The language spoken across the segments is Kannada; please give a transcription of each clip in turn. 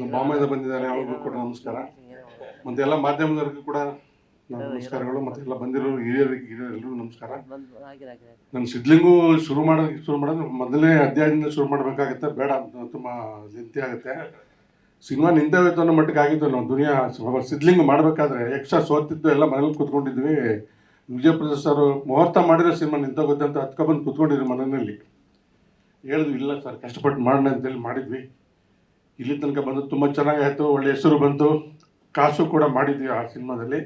ನಮ್ಮ ಮಾಮಯ್ಯ ಬಂದಿದ್ದಾರೆ, ಅವ್ರಿಗೂ ಕೂಡ ನಮಸ್ಕಾರ. ಮತ್ತೆ ಎಲ್ಲ ಮಾಧ್ಯಮದವರಿಗೂ ಕೂಡ ನಮಸ್ಕಾರಗಳು, ಮತ್ತೆ ಎಲ್ಲ ಬಂದಿರೋ ಹಿರಿಯರಿಗೆ ಹಿರಿಯರಿಗೂ ನಮಸ್ಕಾರ. ನನ್ನ ಸಿದ್ಲಿಂಗು ಶುರು ಮಾಡೋದಕ್ಕೆ ಶುರು ಮಾಡೋದು ಮೊದಲನೇ ಅಧ್ಯಾಯದಿಂದ ಶುರು ಮಾಡಬೇಕಾಗತ್ತೆ, ಬೇಡ ತುಂಬ ಲೆಂತಿ ಆಗುತ್ತೆ. ಸಿನಿಮಾ ನಿಂತೇ ಹೋಯ್ತು ಅನ್ನೋ ಮಟ್ಟಿಗೆ ಆಗಿದ್ದು ನಾವು ದುನಿಯಾ ಸಿದ್ಲಿಂಗ್ ಮಾಡಬೇಕಾದ್ರೆ ಎಕ್ಸ್ಟ್ರಾ ಸೋತಿದ್ದು ಎಲ್ಲ ಮನೇಲಿ ಕೂತ್ಕೊಂಡಿದ್ವಿ. ವಿಜಯಪ್ರಸಾದ್ ಸರ್ ಮುಹೂರ್ತ ಮಾಡಿರೋ ಸಿನಿಮಾ ನಿಂತೋಗುತ್ತೆ ಅಂತ ಹತ್ಕೊಬಂದು ಕೂತ್ಕೊಂಡಿದ್ವಿ ಮನೆಯಲ್ಲಿ. ಹೇಳಿದ್ವಿ, ಇಲ್ಲ ಸರ್, ಕಷ್ಟಪಟ್ಟು ಮಾಡೋಣ ಅಂತೇಳಿ ಮಾಡಿದ್ವಿ. ಇಲ್ಲಿ ತನಕ ಬಂದು ತುಂಬ ಚೆನ್ನಾಗಾಯಿತು ಒಳ್ಳೆ ಹೆಸರು ಬಂತು. ಕಾಸು ಕೂಡ ಮಾಡಿದ್ವಿ ಆ ಸಿನಿಮಾದಲ್ಲಿ.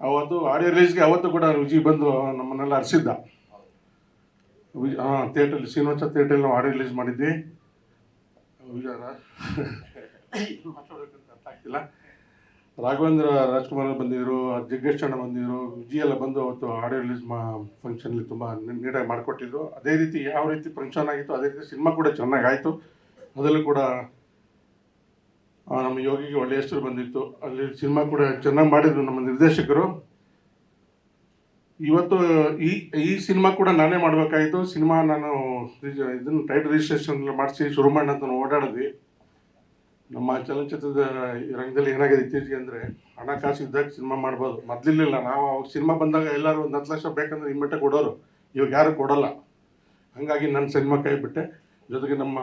ಅವತ್ತು ಆಡಿಯೋ ರಿಲೀಸ್ಗೆ ಅವತ್ತು ಕೂಡ ರುಜಿ ಬಂದು ನಮ್ಮನ್ನೆಲ್ಲ ಹರಿಸಿದ್ದ. ಹಾಂ ಥಿಯೇಟ್ರಲ್ಲಿ ಶ್ರೀನಿವಾಸ ಥಿಯೇಟ್ರಲ್ಲಿ ನಾವು ಆಡಿಯೋ ರಿಲೀಸ್ ಮಾಡಿದ್ವಿ. ಆಗ್ತಿಲ್ಲ. ರಾಘವೇಂದ್ರ ರಾಜ್ಕುಮಾರ್ ಬಂದಿದ್ರು, ಜಗ್ಗೇಶ್ ಅಣ್ಣ ಬಂದಿದ್ರು ವಿಜಿ ಎಲ್ಲ ಬಂದು ಅವತ್ತು ಆಡಿಯೋ ರಿಲೀಸ್ ಮಾ ಫಂಕ್ಷನಲ್ಲಿ ತುಂಬ ನೀಟಾಗಿ ಮಾಡಿಕೊಟ್ಟಿದ್ರು. ಅದೇ ರೀತಿ ಯಾವ ರೀತಿ ಫಂಕ್ಷನ್ ಆಗಿತ್ತು, ಅದೇ ರೀತಿ ಸಿನಿಮಾ ಕೂಡ ಚೆನ್ನಾಗಾಯಿತು ಅದರಲ್ಲೂ ಕೂಡ ನಮ್ಮ ಯೋಗಿಗೆ ಒಳ್ಳೆ ಹೆಸರು ಬಂದಿತ್ತು. ಅಲ್ಲಿ ಸಿನಿಮಾ ಕೂಡ ಚೆನ್ನಾಗಿ ಮಾಡಿದ್ರು ನಮ್ಮ ನಿರ್ದೇಶಕರು. ಇವತ್ತು ಈ ಈ ಸಿನಿಮಾ ಕೂಡ ನಾನೇ ಮಾಡಬೇಕಾಯಿತು. ಸಿನಿಮಾ ನಾನು ಇದನ್ನು ಟೈಟಲ್ ರಿಜಿಸ್ಟ್ರೇಷನ್ ಮಾಡಿಸಿ ಶುರು ಮಾಡೋಣ ಅಂತ ಓಡಾಡಿದ್ವಿ. ನಮ್ಮ ಚಲನಚಿತ್ರದ ರಂಗದಲ್ಲಿ ಏನಾಗಿದೆ ಇತ್ತೀಚೆಗೆ ಅಂದರೆ ಹಣಕಾಸು ಇದ್ದಾಗ ಸಿನಿಮಾ ಮಾಡ್ಬೋದು. ಮೊದಲಿಲ್ಲ ನಾವು ಅವಾಗ ಸಿನಿಮಾ ಬಂದಾಗ ಎಲ್ಲರೂ ಒಂದು ಹತ್ತು ಲಕ್ಷ ಬೇಕಂದ್ರೆ ಇಮ್ಮಟ್ಟೆ ಕೊಡೋರು. ಇವಾಗ ಯಾರು ಕೊಡೋಲ್ಲ. ಹಾಗಾಗಿ ನನ್ನ ಸಿನಿಮಾ ಕೈ ಬಿಟ್ಟೆ ಜೊತೆಗೆ ನಮ್ಮ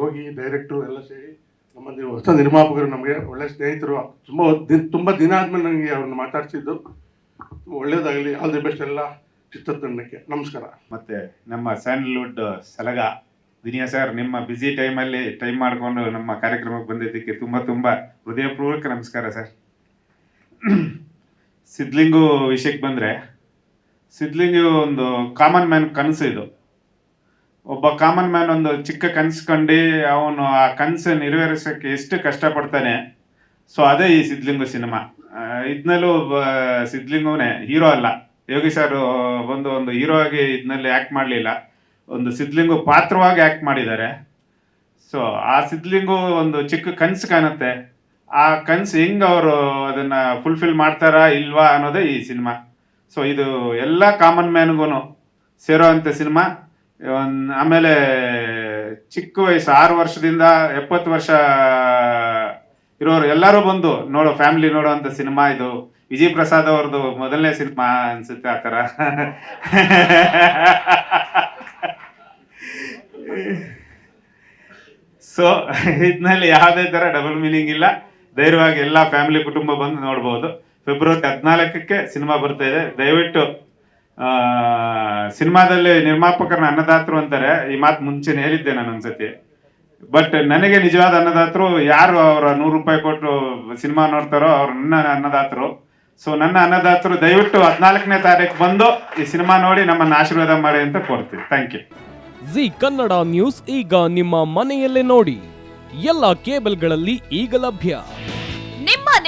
ಯೋಗಿ ಡೈರೆಕ್ಟ್ರು ಎಲ್ಲ ಸೇರಿ ನಮ್ಮ ಹೊಸ ನಿರ್ಮಾಪಕರು ನಮಗೆ ಒಳ್ಳೆ ಸ್ನೇಹಿತರು, ತುಂಬ ದಿನ ತುಂಬ ದಿನ ಆದಮೇಲೆ ನನಗೆ ಅವ್ರನ್ನ ಮಾತಾಡ್ಸಿದ್ದು. ಒಳ್ಳೇದಾಗಲಿ ಆಲ್ ದಿ ಬೆಸ್ಟ್ ಎಲ್ಲ ಚಿತ್ರತಂಡಕ್ಕೆ. ನಮಸ್ಕಾರ. ಮತ್ತೆ ನಮ್ಮ ಸ್ಯಾಂಡಲ್ವುಡ್ ಸಲಗ ವಿನಯ ಸರ್, ನಿಮ್ಮ ಬ್ಯುಸಿ ಟೈಮಲ್ಲಿ ಟೈಮ್ ಮಾಡಿಕೊಂಡು ನಮ್ಮ ಕಾರ್ಯಕ್ರಮಕ್ಕೆ ಬಂದಿದ್ದಕ್ಕೆ ತುಂಬ ತುಂಬ ಹೃದಯಪೂರ್ವಕ ನಮಸ್ಕಾರ ಸರ್. ಸಿದ್ಲಿಂಗು ವಿಷಯಕ್ಕೆ ಬಂದರೆ ಸಿದ್ಲಿಂಗು ಒಂದು ಕಾಮನ್ ಮ್ಯಾನ್ ಕನಸು ಇದು. ಒಬ್ಬ ಕಾಮನ್ ಮ್ಯಾನ್ ಒಂದು ಚಿಕ್ಕ ಕನಸು ಕಂಡು ಅವನು ಆ ಕನಸು ನೆರವೇರಿಸೋಕ್ಕೆ ಎಷ್ಟು ಕಷ್ಟಪಡ್ತಾನೆ. ಸೊ ಅದೇ ಈ ಸಿದ್ಲಿಂಗು ಸಿನಿಮಾ. ಇದ್ನಲ್ಲೂ ಸಿದ್ಲಿಂಗುನೇ ಹೀರೋ ಅಲ್ಲ. ಯೋಗಿ ಸರ್ ಬಂದು ಒಂದು ಹೀರೋ ಆಗಿ ಇದ್ನಲ್ಲಿ ಆ್ಯಕ್ಟ್ ಮಾಡಲಿಲ್ಲ. ಒಂದು ಸಿದ್ಲಿಂಗು ಪಾತ್ರವಾಗಿ ಆ್ಯಕ್ಟ್ ಮಾಡಿದ್ದಾರೆ. ಸೊ ಆ ಸಿದ್ಲಿಂಗು ಒಂದು ಚಿಕ್ಕ ಕನಸು ಕಾಣುತ್ತೆ. ಆ ಕನಸು ಹೆಂಗೆ ಅವರು ಅದನ್ನು ಫುಲ್ಫಿಲ್ ಮಾಡ್ತಾರಾ ಇಲ್ವಾ ಅನ್ನೋದೇ ಈ ಸಿನಿಮಾ. ಸೊ ಇದು ಎಲ್ಲ ಕಾಮನ್ ಮ್ಯಾನ್ಗೂ ಸೇರೋ ಅಂಥ ಸಿನಿಮಾ. ಆಮೇಲೆ ಚಿಕ್ಕ ವಯಸ್ಸು ಆರು ವರ್ಷದಿಂದ ಎಪ್ಪತ್ತು ವರ್ಷ ಇರೋರು ಎಲ್ಲರೂ ಬಂದು ನೋಡೋ ಫ್ಯಾಮಿಲಿ ನೋಡೋ ಅಂತ ಸಿನಿಮಾ ಇದು. ವಿಜಯ್ ಪ್ರಸಾದ್ ಅವ್ರದ್ದು ಮೊದಲನೇ ಸಿನಿಮಾ ಅನ್ಸುತ್ತೆ ಆ ಥರ. ಸೊ ಇದ್ನಲ್ಲಿ ಯಾವುದೇ ಥರ ಡಬಲ್ ಮೀನಿಂಗ್ ಇಲ್ಲ. ಧೈರ್ಯವಾಗಿ ಎಲ್ಲ ಫ್ಯಾಮಿಲಿ ಕುಟುಂಬ ಬಂದು ನೋಡ್ಬೋದು. ಫೆಬ್ರವರಿ ಹದಿನಾಲ್ಕಕ್ಕೆ ಸಿನಿಮಾ ಬರ್ತಾ ಇದೆ. ದಯವಿಟ್ಟು ಸಿನಿಮಾದಲ್ಲಿ ನಿರ್ಮಾಪಕರನ್ನ ಅನ್ನದಾತರು ಅಂತಾರೆ. ಈ ಮಾತು ಮುಂಚೆನೇ ಹೇಳಿದ್ದೆ ನಾನು ಒಂದ್ಸತಿ. ಬಟ್ ನನಗೆ ನಿಜವಾದ ಅನ್ನದಾತರು ಯಾರು ಅವರ ನೂರು ರೂಪಾಯಿ ಕೊಟ್ಟು ಸಿನಿಮಾ ನೋಡ್ತಾರೋ ಅವ್ರು ನನ್ನ ಅನ್ನದಾತರು. ಸೊ ನನ್ನ ಅನ್ನದಾತರು ದಯವಿಟ್ಟು ಹದಿನಾಲ್ಕನೇ ತಾರೀಕು ಬಂದು ಈ ಸಿನಿಮಾ ನೋಡಿ ನಮ್ಮನ್ನು ಆಶೀರ್ವಾದ ಮಾಡಿ ಅಂತ ಕೋರ್ತೀವಿ thank you Zee Kannada news ಈಗ ನಿಮ್ಮ ಮನೆಯಲ್ಲೇ ನೋಡಿ. ಎಲ್ಲ ಕೇಬಲ್ಗಳಲ್ಲಿ ಈಗ ಲಭ್ಯ.